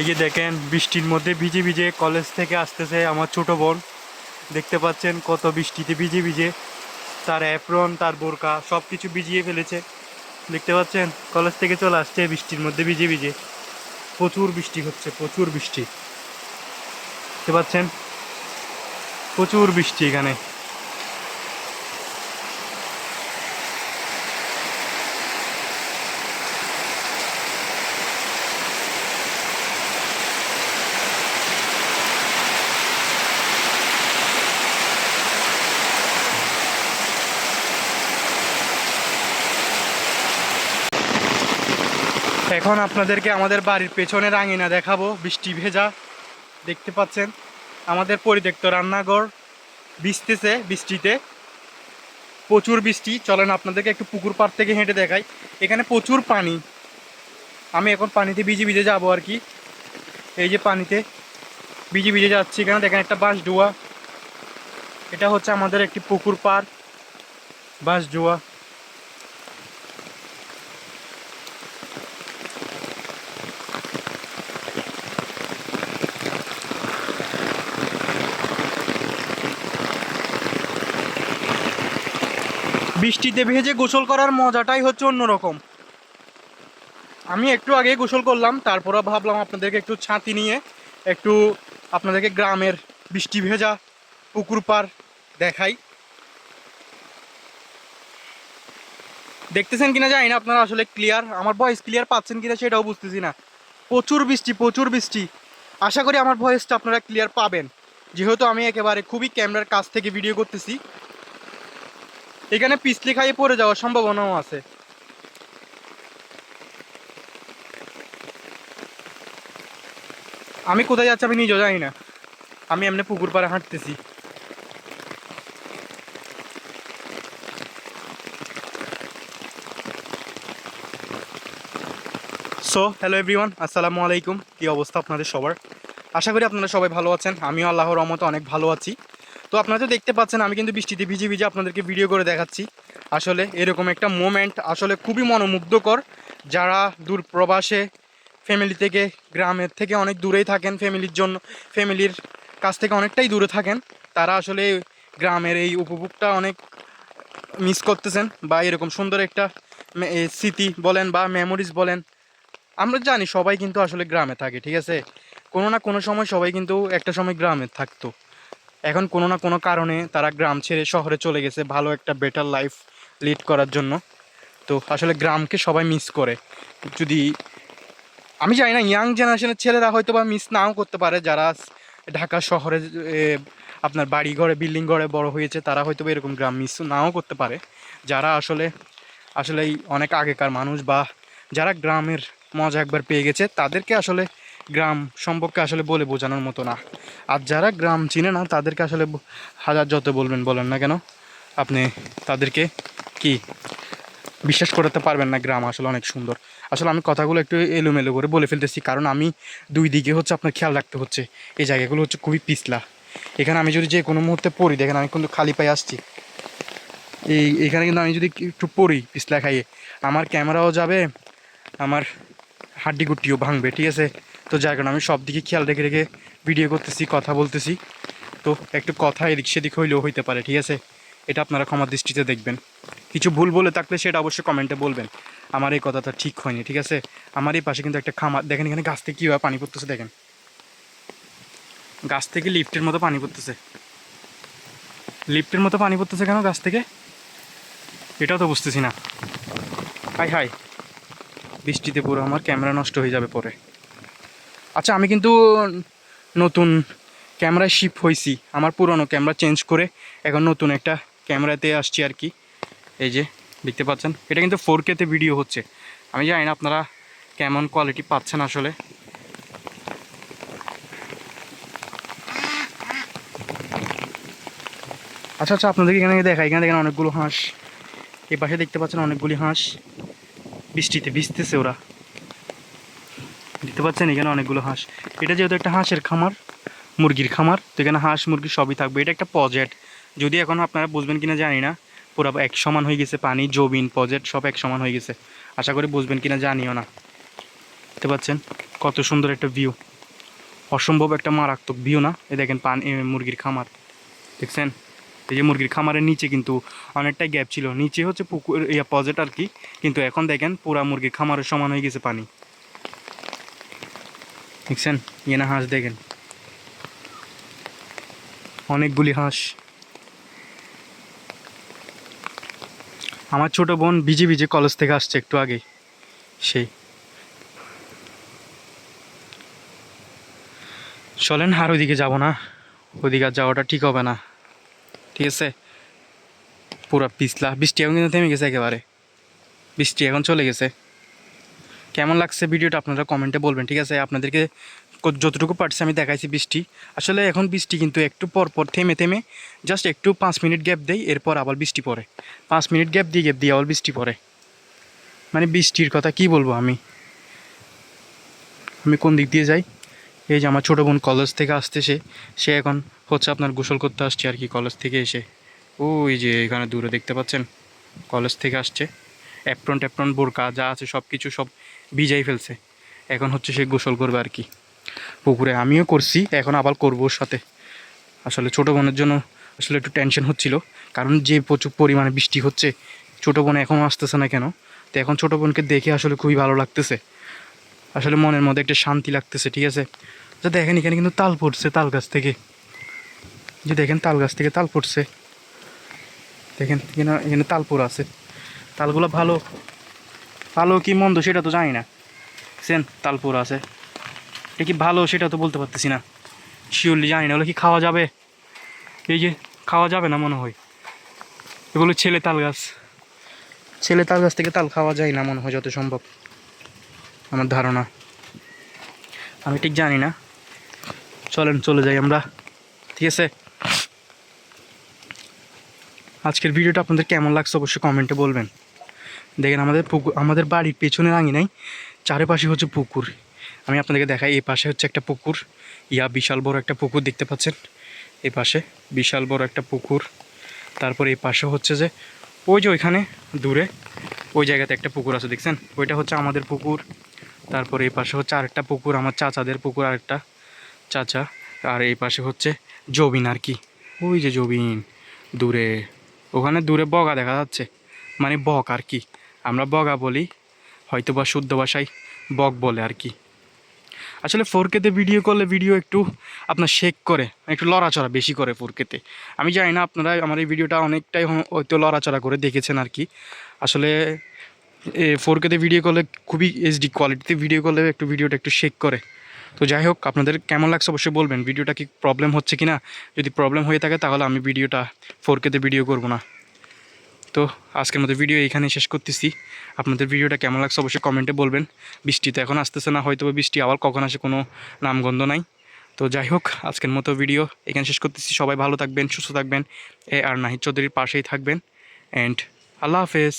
এই যে দেখেন, বৃষ্টির মধ্যে ভিজে ভিজে কলেজ থেকে আসতেছে আমার ছোট বোন। দেখতে পাচ্ছেন কত বৃষ্টিতে ভিজে ভিজে। তার অ্যাপ্রন তার বোরকা সব কিছু ভিজিয়ে ফেলেছে। দেখতে পাচ্ছেন, কলেজ থেকে চলে আসছে, বৃষ্টির মধ্যে ভিজে ভিজে। প্রচুর বৃষ্টি হচ্ছে, প্রচুর বৃষ্টি। দেখতে পাচ্ছেন, প্রচুর বৃষ্টি এখানে। এখন আপনাদেরকে আমাদের বাড়ির পেছনের আঙিনা দেখাবো, বৃষ্টি ভেজা, দেখতে পাচ্ছেন? আমাদের পরিত্যক্ত রান্নাঘর ভিজতেছে বৃষ্টিতে। প্রচুর বৃষ্টি, চলেন আপনাদেরকে একটু পুকুর পাড় থেকে হেঁটে দেখাই। এখানে প্রচুর পানি। আমি এখন পানিতে ভিজে ভিজে যাব আর কি। এই যে পানিতে ভিজে ভিজে যাচ্ছি এখানে, দেখেন একটা বাঁশ ডুয়া এটা হচ্ছে আমাদের একটি পুকুর পাড় বাঁশ ডুয়া বৃষ্টিতে ভেজে গোসল করার মজাটাই হচ্ছে অন্যরকম। আমি একটু আগে গোসল করলাম, তারপরে ভাবলাম আপনাদেরকে একটু ছাতি নিয়ে একটু আপনাদেরকে গ্রামের বৃষ্টি ভেজা পুকুর পার দেখাই। দেখতেছেন কিনা জানি না আপনারা আসলে ক্লিয়ার আমার ভয়েস ক্লিয়ার পাচ্ছেন কিনা সেটাও বুঝতেছি না। প্রচুর বৃষ্টি প্রচুর বৃষ্টি আশা করি আমার ভয়েসটা আপনারা ক্লিয়ার পাবেন। যেহেতু আমি একেবারে খুবই ক্যামেরার কাছ থেকে ভিডিও করতেছি এখানে পিছলি খাইয়ে পড়ে যাওয়ার সম্ভাবনাও আছে। আমি কোথায় যাচ্ছি আমি নিজেও জানি না। আমি এমনি পুকুর পাড়ে হাঁটতেছি। সো হ্যালো এভরিওয়ান আসসালামু আলাইকুম। কী অবস্থা আপনাদের সবার? আশা করি আপনারা সবাই ভালো আছেন। আমিও আল্লাহর রহমতে অনেক ভালো আছি। তো আপনারা তো দেখতে পাচ্ছেন, আমি কিন্তু বৃষ্টিতে ভিজে ভিজে আপনাদেরকে ভিডিও করে দেখাচ্ছি। আসলে এরকম একটা মোমেন্ট আসলে খুবই মনোমুগ্ধকর। যারা দূর প্রবাসে ফ্যামিলি থেকে, গ্রামের থেকে অনেক দূরেই থাকেন ফ্যামিলির জন্য ফ্যামিলির কাছ থেকে অনেকটাই দূরে থাকেন, তারা আসলে গ্রামের এই উপভোগটা অনেক মিস করতেছেন বা এরকম সুন্দর একটা স্মৃতি বলেন বা মেমোরিজ বলেন, আমরা জানি সবাই কিন্তু আসলে গ্রামে থাকে, ঠিক আছে? কোনো না কোনো সময় সবাই কিন্তু একটা সময় গ্রামে থাকতো। এখন কোনো না কোনো কারণে তারা গ্রাম ছেড়ে শহরে চলে গেছে, ভালো একটা বেটার লাইফ লিড করার জন্য। তো আসলে গ্রামকে সবাই মিস করে। যদি, আমি জানি না ইয়াং জেনারেশনের ছেলেরা হয়তো বা মিস নাও করতে পারে, যারা ঢাকা শহরে আপনার বাড়ি ঘরে বিল্ডিং ঘরে বড় হয়েছে, তারা হয়তো এরকম গ্রাম মিস নাও করতে পারে। যারা আসলে আসলে এই অনেক আগেকার মানুষ বা যারা গ্রামের মজা একবার পেয়ে গেছে, তাদেরকে আসলে গ্রাম সম্পর্কে আসলে বলে বোঝানোর মতো না। আর যারা গ্রাম চিনে না, তাদেরকে আসলে হাজার যত বলবেন, বলেন না কেন? আপনি তাদেরকে কি বিশ্বাস করাতে পারবেন না? গ্রাম আসলে অনেক সুন্দর। আসলে আমি কথাগুলো একটু এলোমেলো করে বলে ফেলতেছি, কারণ আমি দুই দিকে হচ্ছে আপনার খেয়াল রাখতে হচ্ছে। এই জায়গাগুলো হচ্ছে খুবই পিছলা। এখানে আমি যদি যে কোনো মুহূর্তে পড়ি, দেখেন আমি কিন্তু খালি পায়ে আসছি। এই, এখানে কিন্তু আমি যদি একটু পড়ি, পিছলা খাইয়ে, আমার ক্যামেরাও যাবে, আমার হাড্ডি গুট্টিও ভাঙবে, ঠিক আছে? তো যার কারণে আমি সব দিকে খেয়াল রেখে রেখে ভিডিও করতেছি, কথা বলতেছি। তো একটু কথা এদিক সেদিক হইলেও হইতে পারে, ঠিক আছে? এটা আপনারা ক্ষমা দৃষ্টিতে দেখবেন। কিছু ভুল বলে থাকলে সেটা অবশ্যই কমেন্টে বলবেন। আমার এই কথাটা ঠিক হয়নি, ঠিক আছে? আমার এই পাশে কিন্তু একটা খামার, দেখেন এখানে গাছ থেকে কীভাবে পানি পড়তেছে, দেখেন। গাছ থেকে লিফটের মতো পানি পড়তেছে। লিফটের মতো পানি পড়তেছে কেন গাছ থেকে? এটাও তো বুঝতেছি না। Hi hi. বৃষ্টিতে পুরো আমার ক্যামেরা নষ্ট হয়ে যাবে পরে। আচ্ছা আমি কিন্তু নতুন ক্যামেরায় শিফট হয়েছি আমার পুরনো ক্যামেরা চেঞ্জ করে এখন নতুন একটা ক্যামেরাতে আসছি আর কি। এই যে, দেখতে পাচ্ছেন? এটা কিন্তু ফোর কেতে ভিডিও হচ্ছে। আমি জানি না আপনারা কেমন কোয়ালিটি পাচ্ছেন আসলে। আচ্ছা আচ্ছা আপনাদেরকে এখানে দেখা এখানে দেখেন অনেকগুলো হাঁস। এই পাশে দেখতে পাচ্ছেন অনেকগুলি হাঁস। বৃষ্টিতে ভিজতেছে ওরা। দেখতে পাচ্ছেন? এখানে অনেকগুলো হাঁস। এটা যেহেতু একটা হাঁসের খামার, মুরগির খামার, তো এখানে হাঁস, মুরগি সবই থাকবে। এটা একটা পজেট যদি এখন আপনারা বুঝবেন কিনা জানি না, পুরো এক সমান হয়ে গেছে পানি জবিন পজেট সব এক সমান হয়ে গেছে। আশা করি বুঝবেন কিনা জানিও না। দেখতে পাচ্ছেন? কত সুন্দর একটা ভিউ অসম্ভব একটা মারাত্মক ভিউ না? এ দেখেন পানি মুরগির খামার। দেখছেন? এই যে মুরগির খামারের নিচে কিন্তু অনেকটাই গ্যাপ ছিল। নিচে হচ্ছে পুকুর, ইয়া পজেট আর কি। কিন্তু এখন দেখেন পুরা মুরগির খামারের সমান হয়ে গেছে পানি। দেখছেন? ইয়ে না হাঁস দেখেন। অনেকগুলি হাঁস। আমার ছোট বোন ভিজে ভিজে কলেজ থেকে আসছে একটু আগে সেই। চলেন আর ওইদিকে যাব না। ওইদিকে আর যাওয়াটা ঠিক হবে না। ঠিক আছে? পুরো পিছলা। বৃষ্টি এখন কিন্তু থেমে গেছে একেবারে। বৃষ্টি এখন চলে গেছে। কেমন লাগছে ভিডিওটা আপনারা কমেন্টে বলবেন, ঠিক আছে? আপনাদেরকে যতটুকু পারছি আমি দেখাইছি বৃষ্টি। আসলে এখন বৃষ্টি কিন্তু একটু পর পর থেমে থেমে জাস্ট একটু পাঁচ মিনিট গ্যাপ দেয় এরপর আবার বৃষ্টি পড়ে। পাঁচ মিনিট গ্যাপ দিয়ে গ্যাপ দিয়ে আবার বৃষ্টি পড়ে। মানে বৃষ্টির কথা কি বলব আমি? আমি কোন দিক দিয়ে যাই? এই যে আমার ছোটো বোন কলেজ থেকে আসতে সে সে এখন হচ্ছে আপনার গোসল করতে আসছে আর কি কলেজ থেকে এসে। ওই যে এখানে দূরে দেখতে পাচ্ছেন কলেজ থেকে আসছে। অ্যাপ্রন ট্যাপ্রন, বোরকা, যা আছে সব কিছু সব ভিজাই ফেলছে। এখন হচ্ছে সে গোসল করবে আর কি। পুকুরে আমিও করছি, এখন আবার করব ওর সাথে। আসলে ছোটো বোনের জন্য আসলে একটু টেনশন হচ্ছিল, কারণ যে প্রচুর পরিমাণে বৃষ্টি হচ্ছে, ছোটো বোন এখনও আসতেছে না কেন? তো এখন ছোটো বোনকে দেখে আসলে খুবই ভালো লাগতেছে। আসলে মনের মধ্যে একটা শান্তি লাগতেছে, ঠিক আছে? যে দেখেন, এখানে কিন্তু তাল পড়ছে তাল গাছ থেকে। যে দেখেন, তাল গাছ থেকে তাল পড়ছে। দেখেন, এখানে এখানে তালপুর আছে। তালগুলো ভালো। ভালো কি মন্দ সেটা তো জানি না। সেন, তালপুর আছে। এটা কি ভালো সেটা তো বলতে পারতেছি না। শিওরলি জানি না ওগুলো কি খাওয়া যাবে? এই যে, খাওয়া যাবে না মনে হয়। এগুলো ছেলে তাল গাছ। ছেলে তাল গাছ থেকে তাল খাওয়া যায় না মনে হয় যত সম্ভব। আমার ধারণা। আমি ঠিক জানি না। চলেন, চলে যাই আমরা। ঠিক আছে? আজকের ভিডিওটা আপনাদের কেমন লাগছে অবশ্যই কমেন্টে বলবেন। দেখেন, আমাদের পুকুর, আমাদের বাড়ির পেছনে নাই চারিপাশে হচ্ছে পুকুর। আমি আপনাদেরকে দেখাই, এই পাশে হচ্ছে একটা পুকুর। ইয়া, বিশাল বড় একটা পুকুর দেখতে পাচ্ছেন? এই পাশে বিশাল বড় একটা পুকুর। তারপর এই পাশে হচ্ছে যে, ওই যে ওইখানে দূরে, ওই জায়গাতে একটা পুকুর আছে, দেখছেন? ওইটা হচ্ছে আমাদের পুকুর। তারপর এই পাশে হচ্ছে আরেকটা পুকুর, আমার চাচাদের পুকুর আরেকটা চাচা। আর এই পাশে হচ্ছে জবিন আর কি। ওই যে জবিন, দূরে। ওখানে দূরে বগা দেখা যাচ্ছে। মানে বক আর কি। আমরা বগা বলি হয়তো বা শুদ্ধ ভাষায় বক বলে আর কি। আসলে ফোরকেতে ভিডিও করলে ভিডিও একটু আপনার শেক করে, একটু লড়াচড়া বেশি করে ফোরকেতে। আমি জানি না আপনারা আমার এই ভিডিওটা অনেকটাই হয়তো লড়াচড়া করে দেখেছেন আর কি। আসলে ফোরকেতে ভিডিও করলে খুবই এইচডি কোয়ালিটিতে ভিডিও করলে একটু ভিডিওটা একটু শেক করে। তো যাই হোক, আপনাদের কেমন লাগছে অবশ্যই বলবেন। ভিডিওটা কি প্রবলেম হচ্ছে কি না যদি প্রবলেম হয়ে থাকে, তাহলে আমি ভিডিওটা ফোর কেতে ভিডিও করব না। তো আজকের মতো ভিডিও এইখানে শেষ করতেছি। আপনাদের ভিডিওটা কেমন লাগছে অবশ্যই কমেন্টে বলবেন। বৃষ্টি তো এখন আসতেছে না হয়তো বৃষ্টি আবার কখন আসে কোনো নামগন্ধ নাই। তো যাই হোক, আজকের মতো ভিডিও এখানে শেষ করতেছি। সবাই ভালো থাকবেন, সুস্থ থাকবেন। এ আর নাহিদ চৌধুরীর পাশেই থাকবেন। অ্যান্ড আল্লাহ হাফেজ।